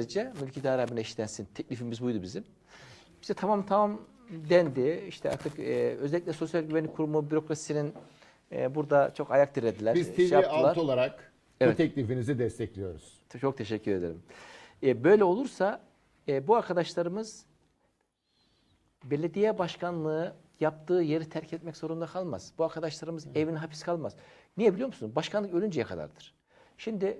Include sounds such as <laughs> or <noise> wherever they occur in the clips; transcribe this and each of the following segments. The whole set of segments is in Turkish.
gösterince mülkidar abine işlensin. Teklifimiz buydu bizim. İşte tamam tamam dendi. İşte artık e, özellikle Sosyal Güvenlik Kurumu bürokrasisinin e, burada çok ayak dirediler. Biz şey TV yaptılar. Alt olarak Evet. bu teklifinizi destekliyoruz. Çok teşekkür ederim. E, böyle olursa e, bu arkadaşlarımız belediye başkanlığı yaptığı yeri terk etmek zorunda kalmaz. Bu arkadaşlarımız evine hapis kalmaz. Niye biliyor musunuz? Başkanlık ölünceye kadardır. Şimdi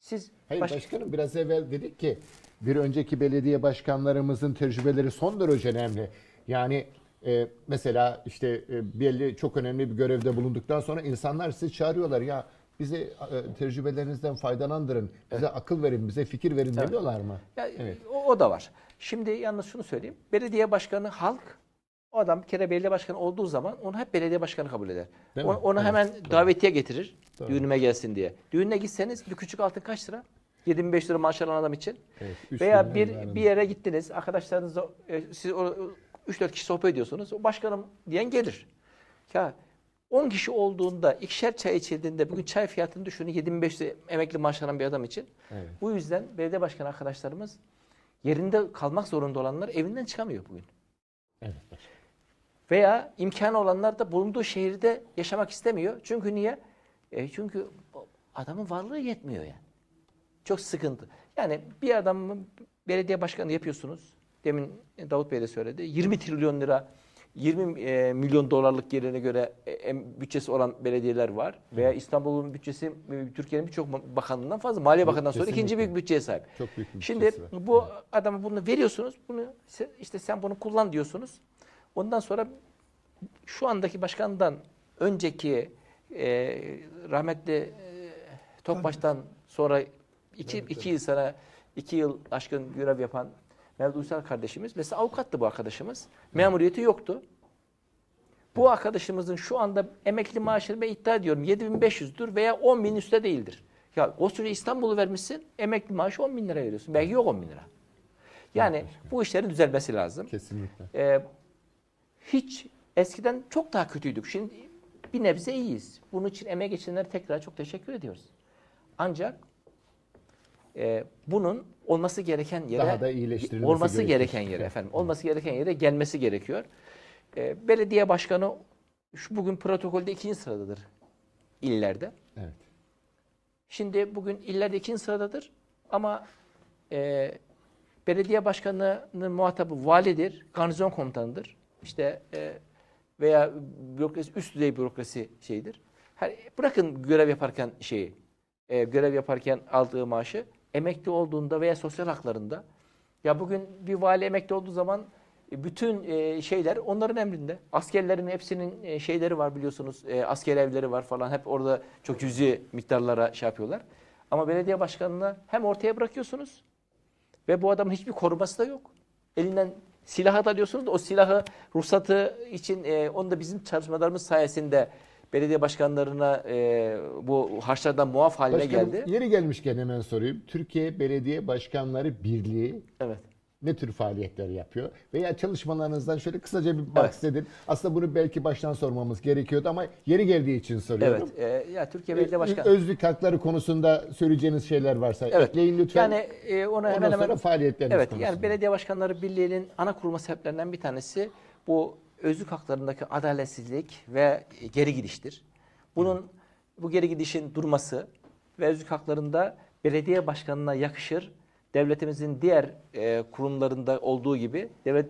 siz Hayır baş- başkanım biraz evvel dedik ki bir önceki belediye başkanlarımızın tecrübeleri son derece önemli. Yani e, mesela işte e, belli çok önemli bir görevde bulunduktan sonra insanlar sizi çağırıyorlar ya bize e, tecrübelerinizden faydalandırın, bize akıl verin, bize fikir verin demiyorlar mı? Ya, Evet. o, o da var. Şimdi yalnız şunu söyleyeyim. Belediye başkanı halk o adam bir kere belediye başkanı olduğu zaman onu hep belediye başkanı kabul eder. Değil mi? Onu, onu Evet, hemen doğru. davetiye getirir. Doğru. Düğünüme gelsin diye. Düğüne gitseniz bir küçük altın kaç lira? 75 lira maaş alan adam için. Evet, üç Veya binden bir civarında. bir yere gittiniz, arkadaşlarınızla e, siz 3-4 kişi sohbet ediyorsunuz. O başkanım diyen gelir. Ya 10 kişi olduğunda, ikişer çay içildiğinde bugün çay fiyatını düşünün 75 lira emekli maaş alan bir adam için. Evet. Bu yüzden belediye başkanı arkadaşlarımız yerinde kalmak zorunda olanlar evinden çıkamıyor bugün. Evet. Veya imkanı olanlar da bulunduğu şehirde yaşamak istemiyor. Çünkü niye? E çünkü adamın varlığı yetmiyor yani. Çok sıkıntı. Yani bir adamı belediye başkanı yapıyorsunuz. Demin Davut Bey de söyledi. 20 trilyon lira 20 e, milyon dolarlık yerine göre e, bütçesi olan belediyeler var. Veya İstanbul'un bütçesi e, Türkiye'nin birçok bakanlığından fazla. Maliye Bakanı'ndan sonra ikinci büyük bütçeye sahip. Çok büyük Şimdi var. bu adama bunu veriyorsunuz. Bunu işte sen bunu kullan diyorsunuz. Ondan sonra şu andaki başkandan önceki e, rahmetli e, Topbaş'tan sonra iki, iki yıl sonra iki yıl aşkın görev yapan Mevlüt Uysal kardeşimiz mesela avukattı bu arkadaşımız. Memuriyeti yoktu. Bu arkadaşımızın şu anda emekli maaşını ben iddia ediyorum 7500'dür veya 10 bin üstte değildir. Ya koskoca İstanbul'u vermişsin emekli maaşı 10 bin lira veriyorsun. Belki yok 10 bin lira. Yani bu işlerin düzelmesi lazım. Kesinlikle. Ee, hiç eskiden çok daha kötüydük. Şimdi bir nebze iyiyiz. Bunun için emeğe geçenlere tekrar çok teşekkür ediyoruz. Ancak e, bunun olması gereken yere Daha da iyileştirilmesi olması gereken yere efendim olması gereken yere gelmesi gerekiyor. E, belediye başkanı şu bugün protokolde ikinci sıradadır illerde. Evet. Şimdi bugün illerde ikinci sıradadır ama e, belediye başkanının muhatabı validir, garnizon komutanıdır. İşte e, veya bürokrasi, üst düzey bürokrasi şeyidir. Her, bırakın görev yaparken şeyi, e, görev yaparken aldığı maaşı emekli olduğunda veya sosyal haklarında ya bugün bir vali emekli olduğu zaman e, bütün e, şeyler onların emrinde. Askerlerin hepsinin e, şeyleri var biliyorsunuz. Asker evleri var falan. Hep orada çok cüzi miktarlara şey yapıyorlar. Ama belediye başkanına hem ortaya bırakıyorsunuz ve bu adamın hiçbir koruması da yok. Elinden silahı da alıyorsunuz da o silahı ruhsatı için e, onu da bizim çalışmalarımız sayesinde belediye başkanlarına e, bu harçlardan muaf haline Başkanım, geldi. yeri gelmişken hemen sorayım. Türkiye Belediye Başkanları Birliği Evet. Ne tür faaliyetler yapıyor? Veya çalışmalarınızdan şöyle kısaca bir bahsedin. Aslında bunu belki baştan sormamız gerekiyordu ama yeri geldiği için soruyorum. Evet. E, ya Türkiye Belediye Başkanı Özlük hakları konusunda söyleyeceğiniz şeyler varsa Evet. ekleyin lütfen. Yani e, ona Ondan hemen hemen faaliyetleriniz Evet konusunda. yani Belediye Başkanları Birliği'nin ana kurulma sebeplerinden bir tanesi bu özlük haklarındaki adaletsizlik ve geri gidiştir. Bunun bu geri gidişin durması ve özlük haklarında belediye başkanına yakışır devletimizin diğer e, kurumlarında olduğu gibi devlet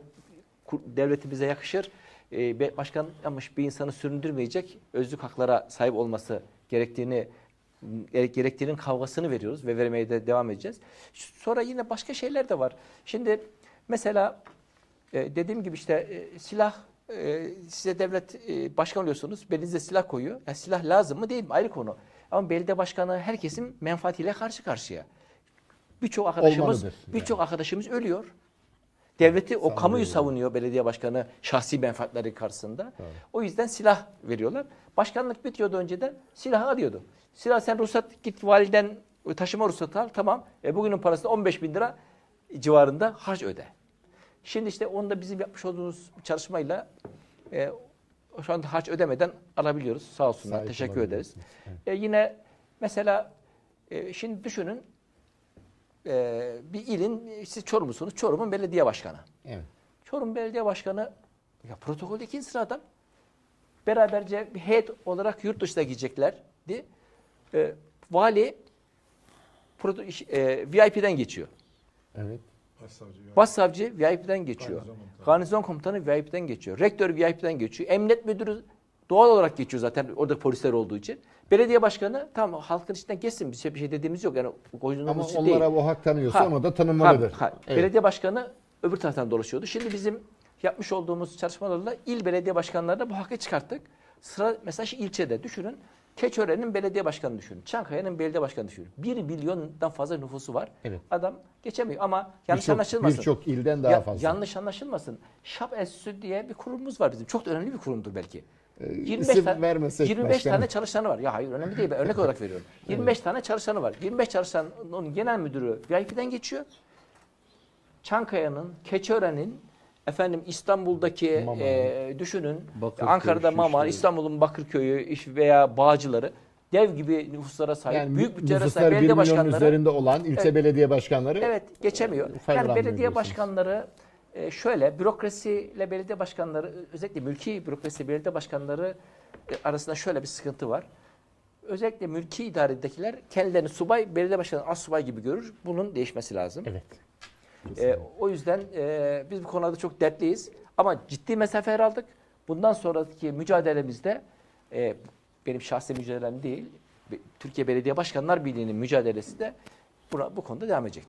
kur- devletimize yakışır e, başkan yapmış bir insanı süründürmeyecek özlük haklara sahip olması gerektiğini gerek- gerektiğinin kavgasını veriyoruz ve vermeye de devam edeceğiz. Sonra yine başka şeyler de var. Şimdi mesela e, dediğim gibi işte e, silah e, size devlet e, başkan oluyorsunuz. Belinize silah koyuyor. Ya silah lazım mı değil mi? Ayrı konu. Ama belediye başkanı herkesin menfaatiyle karşı karşıya. Birçok arkadaşımız birçok arkadaşımız ölüyor. Devleti o kamuyu yani. savunuyor belediye başkanı şahsi menfaatleri karşısında. O yüzden silah veriyorlar. Başkanlık bitiyordu önceden silahı alıyordu. Silah sen ruhsat git validen taşıma ruhsatı al tamam. E bugünün parası da 15 bin lira civarında harç öde. Şimdi işte onu da bizim yapmış olduğumuz çalışmayla e, şu anda harç ödemeden alabiliyoruz. Sağ olsunlar. Sahip Teşekkür ederiz. Evet. E, yine mesela e, şimdi düşünün e, bir ilin, siz Çorumlusunuz, Çorum'un belediye başkanı. Evet. Çorum Belediye Başkanı ya protokolde ikinci sıradan beraberce bir heyet olarak yurt dışına gideceklerdi. E, vali proto, e, VIP'den geçiyor. Evet. Başsavcı. Başsavcı VIP'den geçiyor. Garnizon komutanı. Garnizon komutanı VIP'den geçiyor. Rektör VIP'den geçiyor. Emniyet müdürü doğal olarak geçiyor zaten orada polisler olduğu için. Belediye başkanı tamam halkın içinden geçsin bir şey, bir şey dediğimiz yok. Yani Ama onlara değil. bu hak tanıyorsa Ha, onu da tanınmalıdır. Ha, ha. Evet. Belediye başkanı öbür taraftan dolaşıyordu. Şimdi bizim yapmış olduğumuz çalışmalarla il belediye başkanlarına bu hakkı çıkarttık. Sıra mesela şu ilçede düşünün. Keçören'in belediye başkanı düşünün. Çankaya'nın belediye başkanı düşünün. 1 milyondan fazla nüfusu var. Evet. Adam geçemiyor ama yanlış Birçok- anlaşılmasın. Birçok ilden daha Ya- fazla. Yanlış anlaşılmasın. Şap Enstitüsü diye bir kurumumuz var bizim. Çok önemli bir kurumdur belki. Ee, 25 isim tane, vermesek 25 başkanım. tane çalışanı var. Ya hayır önemli değil. Ben örnek olarak veriyorum. <laughs> 25 tane çalışanı var. 25 çalışanın genel müdürü VIP'den geçiyor. Çankaya'nın, Keçiören'in, efendim İstanbul'daki Mama. e, düşünün Bakırköy, Ankara'da Mama, Şişli. İstanbul'un Bakırköy'ü veya Bağcıları dev gibi nüfuslara sahip, Yani büyük bütçelere sahip 1 belediye başkanları üzerinde olan ilçe Evet. belediye başkanları Evet geçemiyor. Yani belediye diyorsunuz. başkanları e, şöyle bürokrasiyle belediye başkanları özellikle mülki bürokrasi belediye başkanları e, arasında şöyle bir sıkıntı var. Özellikle mülki idaredekiler kendilerini subay, belediye başkanı az subay gibi görür. Bunun değişmesi lazım. Evet. E, o yüzden e, biz bu konuda çok dertliyiz. Ama ciddi mesafeler aldık. Bundan sonraki mücadelemizde e, benim şahsi mücadelem değil, Türkiye Belediye Başkanlar Birliği'nin mücadelesi de buna, bu konuda devam edecek.